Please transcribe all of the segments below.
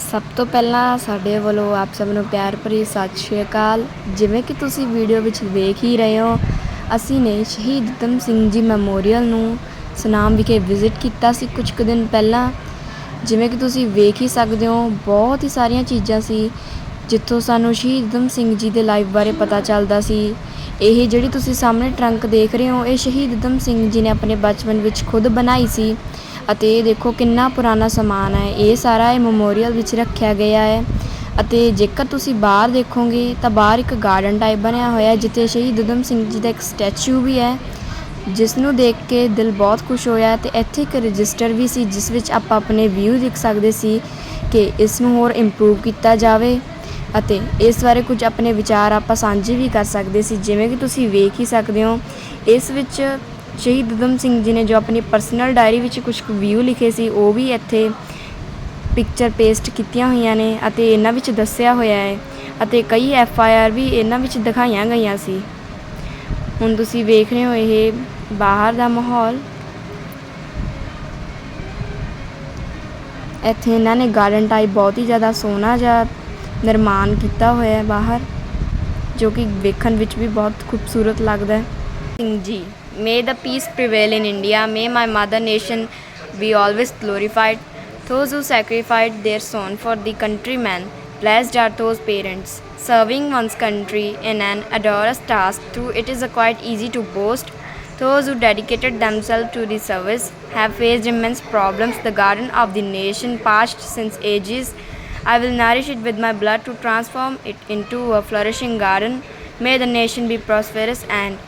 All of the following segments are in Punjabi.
ਸਭ ਤੋਂ ਪਹਿਲਾਂ ਸਾਡੇ ਵੱਲੋਂ ਆਪ ਸਭ ਨੂੰ ਪਿਆਰ ਭਰੀ ਸਤਿ ਸ਼੍ਰੀ ਅਕਾਲ। ਜਿਵੇਂ ਕਿ ਤੁਸੀਂ ਵੀਡੀਓ ਵਿੱਚ ਵੇਖ ਹੀ ਰਹੇ ਹੋ, ਅਸੀਂ ਨੇ ਸ਼ਹੀਦ ਊਧਮ ਸਿੰਘ ਜੀ ਮੈਮੋਰੀਅਲ ਨੂੰ ਸੁਨਾਮ ਵਿਖੇ ਵਿਜ਼ਿਟ ਕੀਤਾ ਸੀ ਕੁਝ ਕੁ ਦਿਨ ਪਹਿਲਾਂ। ਜਿਵੇਂ ਕਿ ਤੁਸੀਂ ਵੇਖ ਹੀ ਸਕਦੇ ਹੋ, ਬਹੁਤ ਹੀ ਸਾਰੀਆਂ ਚੀਜ਼ਾਂ ਸੀ, ਜਿੱਥੋਂ ਸਾਨੂੰ ਸ਼ਹੀਦ ਊਧਮ ਸਿੰਘ ਜੀ ਦੇ ਲਾਈਫ ਬਾਰੇ ਪਤਾ ਚੱਲਦਾ ਸੀ। ਇਹ ਜਿਹੜੀ ਤੁਸੀਂ ਸਾਹਮਣੇ ਟਰੰਕ ਦੇਖ ਰਹੇ ਹੋ, ਇਹ ਸ਼ਹੀਦ ਊਧਮ ਸਿੰਘ ਜੀ ਨੇ ਆਪਣੇ ਬਚਪਨ ਵਿੱਚ ਖੁਦ ਬਣਾਈ ਸੀ। ਅਤੇ ਇਹ ਦੇਖੋ ਕਿੰਨਾ ਪੁਰਾਣਾ ਸਮਾਨ ਹੈ। ਇਹ ਸਾਰਾ ਇਹ ਮੈਮੋਰੀਅਲ ਵਿੱਚ ਰੱਖਿਆ ਗਿਆ ਹੈ। ਅਤੇ ਜੇਕਰ ਤੁਸੀਂ ਬਾਹਰ ਦੇਖੋਗੇ ਤਾਂ ਬਾਹਰ ਇੱਕ ਗਾਰਡਨ ਟਾਈਪ ਬਣਿਆ ਹੋਇਆ ਹੈ, ਜਿੱਥੇ ਸ਼ਹੀਦ ਊਧਮ ਸਿੰਘ ਜੀ ਦਾ ਇੱਕ ਸਟੈਚੂ ਵੀ ਹੈ ਜਿਸ ਨੂੰ ਦੇਖ ਕੇ ਦਿਲ ਬਹੁਤ ਖੁਸ਼ ਹੋਇਆ ਤੇ ਇੱਥੇ ਇੱਕ ਰਜਿਸਟਰ ਵੀ ਸੀ, ਜਿਸ ਵਿੱਚ ਆਪਾਂ ਆਪਣੇ ਵਿਊ ਦੇਖ ਸਕਦੇ ਸੀ ਕਿ ਇਸ ਨੂੰ ਹੋਰ ਇੰਪਰੂਵ ਕੀਤਾ ਜਾਵੇ। ਅਤੇ ਇਸ ਬਾਰੇ ਕੁਝ ਆਪਣੇ ਵਿਚਾਰ ਆਪਾਂ ਸਾਂਝੇ ਵੀ ਕਰ ਸਕਦੇ ਸੀ, ਜਿਵੇਂ ਕਿ ਤੁਸੀਂ ਵੇਖ ਹੀ ਸਕਦੇ ਹੋ। ਇਸ ਵਿੱਚ ਸ਼ਹੀਦ ਊਧਮ ਸਿੰਘ ਜੀ ਨੇ ਜੋ ਆਪਣੀ ਪਰਸਨਲ ਡਾਇਰੀ ਵਿੱਚ ਕੁਝ ਵਿਊ ਲਿਖੇ ਸੀ, ਉਹ ਵੀ ਇੱਥੇ ਪਿਕਚਰ ਪੇਸਟ ਕੀਤੀਆਂ ਹੋਈਆਂ ਨੇ ਅਤੇ ਇਹਨਾਂ ਵਿੱਚ ਦੱਸਿਆ ਹੋਇਆ ਹੈ ਅਤੇ ਕਈ ਐਫ ਆਈ ਆਰ ਵੀ ਇਹਨਾਂ ਵਿੱਚ ਦਿਖਾਈਆਂ ਗਈਆਂ ਸੀ। ਹੁਣ ਤੁਸੀਂ ਵੇਖ ਰਹੇ ਹੋ ਇਹ ਬਾਹਰ ਦਾ ਮਾਹੌਲ। ਇੱਥੇ ਇਹਨਾਂ ਨੇ ਗਾਰਡਨ ਟਾਈਪ ਬਹੁਤ ਹੀ ਜ਼ਿਆਦਾ ਸੋਹਣਾ ਜਿਹਾ ਨਿਰਮਾਣ ਕੀਤਾ ਹੋਇਆ ਹੈ ਬਾਹਰ, ਜੋ ਕਿ ਵੇਖਣ ਵਿੱਚ ਵੀ ਬਹੁਤ ਖੂਬਸੂਰਤ ਲੱਗਦਾ ਹੈ। ਸਿੰਘ ਜੀ ਮੇ the peace prevail in India. May my mother nation be always glorified. Those who sacrificed their son for the countrymen blessed are those parents. Serving one's country in an arduous task though it is a quite easy to boast those who dedicated themselves to the service have faced immense problems. The garden of the nation passed since ages. I will nourish it with my blood to transform it into a flourishing garden. May the nation be prosperous and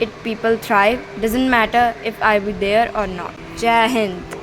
its people thrive. Doesn't matter if I be there or not. Jai Hind.